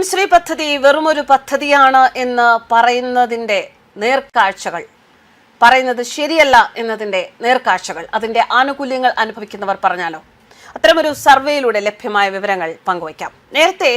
M Shri പദ്ധതി വെറുമൊരു പദ്ധതിയാണ് എന്ന് പറയുന്നതിന്റെ നേർക്കാഴ്ചകൾ. പറയുന്നത് ശരിയല്ല എന്നതിന്റെ നേർക്കാഴ്ചകൾ. അതിന്റെ ആനുകൂല്യങ്ങൾ അനുഭവിക്കുന്നവർ പറഞ്ഞാലോ? അത്തരമൊരു സർവേയിലൂടെ ലഭ്യമായ വിവരങ്ങൾ പങ്കുവയ്ക്കാം. നേരത്തെ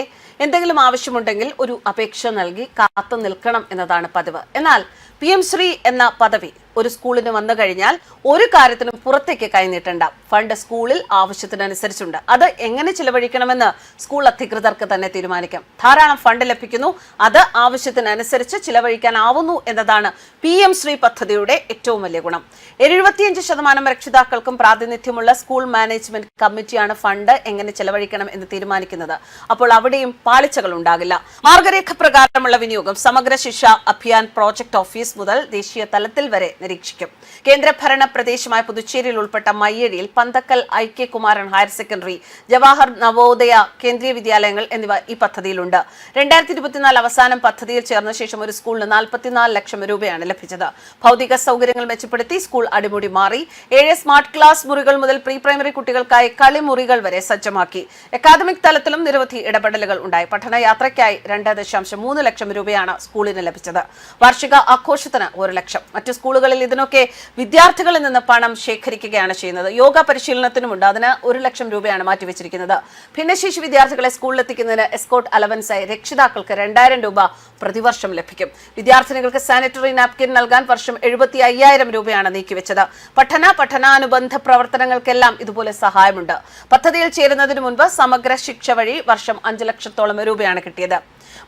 എന്തെങ്കിലും ആവശ്യമുണ്ടെങ്കിൽ ഒരു അപേക്ഷ നൽകി കാത്തു നിൽക്കണം എന്നതാണ് പതിവ്. എന്നാൽ പി എം ശ്രീ എന്ന പദവി ഒരു സ്കൂളിന് വന്നു കഴിഞ്ഞാൽ ഒരു കാര്യത്തിനും പുറത്തേക്ക് കൈനീട്ടണ്ട ഫണ്ട് സ്കൂളിൽ ആവശ്യത്തിനനുസരിച്ചുണ്ട്. അത് എങ്ങനെ ചിലവഴിക്കണമെന്ന് സ്കൂൾ അധികൃതർക്ക് തന്നെ തീരുമാനിക്കാം. ധാരാളം ഫണ്ട് ലഭിക്കുന്നു. അത് ആവശ്യത്തിനനുസരിച്ച് ചിലവഴിക്കാനാവുന്നു എന്നതാണ് പി എം ശ്രീ പദ്ധതിയുടെ ഏറ്റവും വലിയ ഗുണം. എഴുപത്തിയഞ്ച് ശതമാനം രക്ഷിതാക്കൾക്കും പ്രാതിനിധ്യമുള്ള സ്കൂൾ മാനേജ്മെന്റ് കമ്മിറ്റിയാണ് ഫണ്ട് എങ്ങനെ ചെലവഴിക്കണം എന്ന് തീരുമാനിക്കുന്നത്. അപ്പോൾ അവിടെയും പാളിച്ചകൾ ഉണ്ടാകില്ല. മാർഗരേഖ പ്രകാരമുള്ള വിനിയോഗം സമഗ്ര ശിക്ഷ അഭിയാൻ പ്രോജക്ട് ഓഫീസ് മുതൽ ദേശീയ തലത്തിൽ വരെ നിരീക്ഷിക്കും. കേന്ദ്രഭരണ പ്രദേശമായ പുതുച്ചേരിയിൽ ഉൾപ്പെട്ട മയ്യഴിയിൽ Pandakkal I K Kumaran higher secondary Jawahar Navodaya Kendriya വിദ്യാലയങ്ങൾ എന്നിവ ഈ പദ്ധതിയിലുണ്ട്. രണ്ടായിരത്തി ഇരുപത്തിനാല് അവസാനം പദ്ധതിയിൽ ചേർന്ന ശേഷം ഒരു സ്കൂളിന് നാൽപ്പത്തിനാല് ലക്ഷം രൂപയാണ് ലഭിച്ചത്. ഭൗതിക സൗകര്യങ്ങൾ മെച്ചപ്പെടുത്തി സ്കൂൾ അടിമുടി മാറി. ഏഴ് സ്മാർട്ട് ക്ലാസ് മുറികൾ മുതൽ പ്രീ പ്രൈമറി കുട്ടികൾക്കായി കളിമുറികൾ വരെ സജ്ജമാക്കി. അക്കാദമിക് തലത്തിലും നിരവധി ഇടപെടലുകൾ ഉണ്ടായി. പഠനയാത്രയ്ക്കായി രണ്ട് ദശാംശം മൂന്ന് ലക്ഷം രൂപയാണ് സ്കൂളിന് ലഭിച്ചത്. വാർഷിക ആഘോഷത്തിന് ഒരു ലക്ഷം. മറ്റു സ്കൂളുകളിൽ ഇതിനൊക്കെ വിദ്യാർത്ഥികളിൽ നിന്ന് പണം ശേഖരിക്കുകയാണ് ചെയ്യുന്നത്. യോഗ പരിശീലനത്തിനുമുണ്ട് അതിന് ഒരു ലക്ഷം രൂപയാണ് മാറ്റിവെച്ചിരിക്കുന്നത്. ഭിന്നശേഷി വിദ്യാർത്ഥികളെ സ്കൂളിലെത്തിക്കുന്നതിന് എസ്കോട്ട് അലവൻസായി രക്ഷിതാക്കൾക്ക് രണ്ടായിരം രൂപ പ്രതിവർഷം ലഭിക്കും. വിദ്യാർത്ഥിനികൾക്ക് സാനിറ്ററി നാപ്കിൻ നൽകാൻ വർഷം എഴുപത്തി അയ്യായിരം രൂപയാണ് നീക്കിവെച്ചത്. പഠന പഠനാനുബന്ധ പ്രവർത്തനങ്ങൾക്കെല്ലാം ഇതുപോലെ സഹായമുണ്ട്. പദ്ധതിയിൽ ചേരുന്നതിന് മുൻപ് സമഗ്ര ശിക്ഷ വഴി വർഷം അഞ്ച് ലക്ഷത്തോളം രൂപയാണ് കിട്ടിയത്.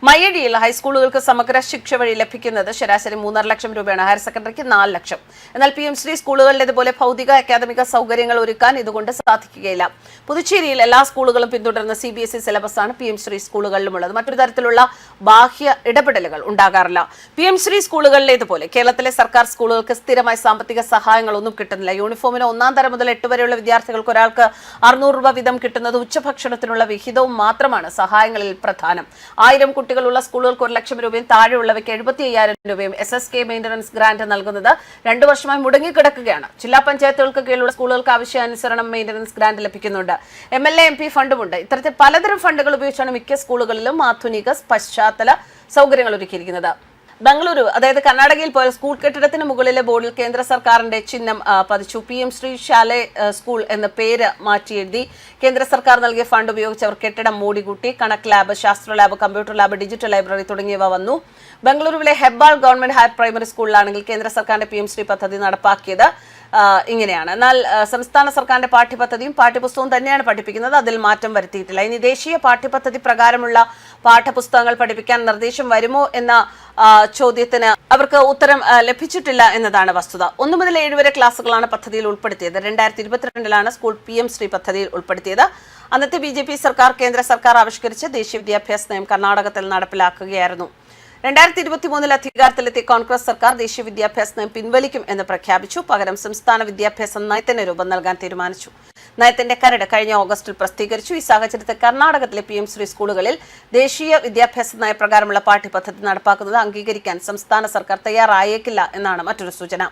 മയ്യടിയിൽ ഹൈസ്കൂളുകൾക്ക് സമഗ്ര ശിക്ഷ വഴി ലഭിക്കുന്നത് ശരാശരി മൂന്നര ലക്ഷം രൂപയാണ്. ഹയർ സെക്കൻഡറിക്ക് നാല് ലക്ഷം. എന്നാൽ പി എം ശ്രീ സ്കൂളുകളിലേതുപോലെ ഭൗതിക അക്കാദമിക സൗകര്യങ്ങൾ ഒരുക്കാൻ ഇതുകൊണ്ട് സാധിക്കുകയില്ല. പുതുച്ചേരിയിൽ എല്ലാ സ്കൂളുകളും പിന്തുടരുന്ന സി ബി എസ് ഇ സിലബസാണ് പി എം ശ്രീ സ്കൂളുകളിലുമുള്ളത് മറ്റൊരു തരത്തിലുള്ള ബാഹ്യ ഇടപെടലുകൾ ഉണ്ടാകാറില്ല. പി എം ശ്രീ സ്കൂളുകളിലേതുപോലെ കേരളത്തിലെ സർക്കാർ സ്കൂളുകൾക്ക് സ്ഥിരമായ സാമ്പത്തിക സഹായങ്ങളൊന്നും കിട്ടുന്നില്ല. യൂണിഫോമിന് ഒന്നാം തരം മുതൽ എട്ട് വരെയുള്ള വിദ്യാർത്ഥികൾക്ക് ഒരാൾക്ക് അറുന്നൂറ് രൂപ വീതം കിട്ടുന്നത് ഉച്ചഭക്ഷണത്തിനുള്ള വിഹിതവും മാത്രമാണ് സഹായങ്ങളിൽ പ്രധാനം. ആയിരം കുട്ടികളുള്ള സ്കൂളുകൾക്ക് ഒരു ലക്ഷം രൂപയും താഴെയുള്ളവയ്ക്ക് എഴുപത്തി അയ്യായിരം രൂപയും S S K maintenance grant നൽകുന്നത് രണ്ടു വർഷമായി മുടങ്ങിക്കിടക്കുകയാണ്. ജില്ലാ പഞ്ചായത്തുകൾക്ക് കീഴിലുള്ള സ്കൂളുകൾക്ക് ആവശ്യാനുസരണം മെയിന്റനൻസ് ഗ്രാന്റ് ലഭിക്കുന്നുണ്ട്. M L A M P ഫണ്ടുമുണ്ട്. ഇത്തരത്തിൽ പലതരം ഫണ്ടുകൾ ഉപയോഗിച്ചാണ് മിക്ക സ്കൂളുകളിലും ആധുനിക പശ്ചാത്തല സൗകര്യങ്ങൾ ഒരുക്കിയിരിക്കുന്നത്. ബംഗളൂരു അതായത് കർണാടകയിൽ പോയ സ്കൂൾ കെട്ടിടത്തിന് മുകളിലെ ബോർഡിൽ കേന്ദ്ര സർക്കാരിന്റെ ചിഹ്നം പതിച്ചു. പി. എം. ശ്രീ ശാലെ സ്കൂൾ എന്ന പേര് മാറ്റിയെഴുതി കേന്ദ്ര സർക്കാർ നൽകിയ ഫണ്ട് ഉപയോഗിച്ച് അവർ കെട്ടിടം മൂടികൂട്ടി. കണക്ക് ലാബ് ശാസ്ത്ര lab computer lab digital library തുടങ്ങിയവ വന്നു. ബംഗളൂരുവിലെ ഹെബ്ബാൾ ഗവൺമെന്റ് ഹയർ പ്രൈമറി സ്കൂളിലാണെങ്കിൽ കേന്ദ്ര സർക്കാരിന്റെ പി. എം. ശ്രീ പദ്ധതി നടപ്പാക്കിയത് ഇങ്ങനെയാണ്. എന്നാൽ സംസ്ഥാന സർക്കാരിന്റെ പാഠ്യപദ്ധതിയും പാഠ്യപുസ്തകവും തന്നെയാണ് പഠിപ്പിക്കുന്നത്. അതിൽ മാറ്റം വരുത്തിയിട്ടില്ല. ഇനി ദേശീയ പാഠ്യപദ്ധതി പ്രകാരമുള്ള പാഠപുസ്തകങ്ങൾ പഠിപ്പിക്കാൻ നിർദ്ദേശം വരുമോ എന്ന ചോദ്യത്തിന് അവർക്ക് ഉത്തരം ലഭിച്ചിട്ടില്ല എന്നതാണ് വസ്തുത. ഒന്നു മുതൽ ഏഴ് വരെ ക്ലാസ്സുകളാണ് പദ്ധതിയിൽ ഉൾപ്പെടുത്തിയത്. രണ്ടായിരത്തി ഇരുപത്തിരണ്ടിലാണ് സ്കൂൾ പി എം ശ്രീ പദ്ധതിയിൽ ഉൾപ്പെടുത്തിയത്. അന്നത്തെ ബി ജെ പി സർക്കാർ കേന്ദ്ര സർക്കാർ ആവിഷ്കരിച്ച ദേശീയ വിദ്യാഭ്യാസ നയം കർണാടകത്തിൽ നടപ്പിലാക്കുകയായിരുന്നു. രണ്ടായിരത്തി ഇരുപത്തി മൂന്നിൽ അധികാരത്തിലെത്തിയ കോൺഗ്രസ് സർക്കാർ ദേശീയ വിദ്യാഭ്യാസ നയം പിൻവലിക്കും എന്ന് പ്രഖ്യാപിച്ചു. പകരം സംസ്ഥാന വിദ്യാഭ്യാസ നയത്തിന് രൂപം നൽകാൻ തീരുമാനിച്ചു. നയത്തിന്റെ കരട് കഴിഞ്ഞ ഓഗസ്റ്റിൽ പ്രസിദ്ധീകരിച്ചു. ഈ സാഹചര്യത്തിൽ കർണാടകത്തിലെ പി എം ശ്രീ സ്കൂളുകളിൽ ദേശീയ വിദ്യാഭ്യാസ നയപ്രകാരമുള്ള പാഠ്യപദ്ധതി നടപ്പാക്കുന്നത് അംഗീകരിക്കാൻ സംസ്ഥാന സർക്കാർ തയ്യാറായേക്കില്ല എന്നാണ് മറ്റൊരു സൂചന.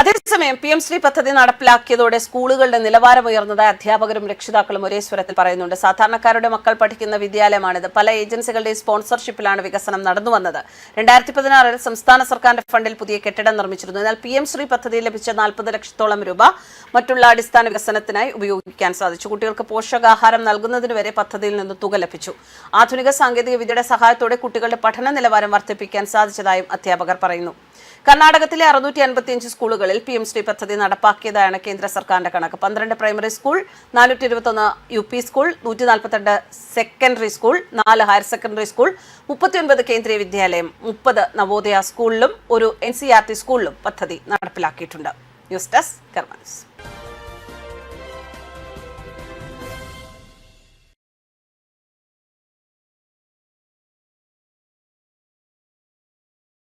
അതേസമയം പി എം ശ്രീ പദ്ധതി നടപ്പിലാക്കിയതോടെ സ്കൂളുകളുടെ നിലവാരം ഉയർന്നതായി അധ്യാപകരും രക്ഷിതാക്കളും ഒരേ സ്വരത്തിൽ പറയുന്നുണ്ട്. സാധാരണക്കാരുടെ മക്കൾ പഠിക്കുന്ന വിദ്യാലയമാണിത്. പല ഏജൻസികളുടെയും സ്പോൺസർഷിപ്പിലാണ് വികസനം നടന്നു വന്നത് രണ്ടായിരത്തി പതിനാറിൽ സംസ്ഥാന സർക്കാരിന്റെ ഫണ്ടിൽ പുതിയ കെട്ടിടം നിർമ്മിച്ചിരുന്നു. എന്നാൽ പി എം ശ്രീ പദ്ധതിയിൽ ലഭിച്ച നാൽപ്പത് ലക്ഷത്തോളം രൂപ മറ്റുള്ള അടിസ്ഥാന വികസനത്തിനായി ഉപയോഗിക്കാൻ സാധിച്ചു. കുട്ടികൾക്ക് പോഷകാഹാരം നൽകുന്നതിന് വരെ പദ്ധതിയിൽ നിന്ന് തുക ലഭിച്ചു. ആധുനിക സാങ്കേതിക വിദ്യയുടെ സഹായത്തോടെ കുട്ടികളുടെ പഠന നിലവാരം വർദ്ധിപ്പിക്കാൻ സാധിച്ചതായും അധ്യാപകർ പറയുന്നു. കർണാടകത്തിലെ അറുന്നൂറ്റി അൻപത്തിയഞ്ച് സ്കൂളുകളിൽ പി എം ശ്രീ പദ്ധതി നടപ്പാക്കിയതാണ് കേന്ദ്ര സർക്കാരിന്റെ കണക്ക്. പന്ത്രണ്ട് പ്രൈമറി സ്കൂൾ നാനൂറ്റി ഇരുപത്തൊന്ന് യു പി സ്കൂൾ നൂറ്റി നാൽപ്പത്തിരണ്ട് സെക്കൻഡറി സ്കൂൾ നാല് ഹയർ സെക്കൻഡറി സ്കൂൾ മുപ്പത്തിയൊൻപത് കേന്ദ്രീയ വിദ്യാലയം മുപ്പത് നവോദയ സ്കൂളിലും ഒരു എൻ സി ആർ ടി സ്കൂളിലും പദ്ധതി നടപ്പിലാക്കിയിട്ടുണ്ട്. News desk Karma news.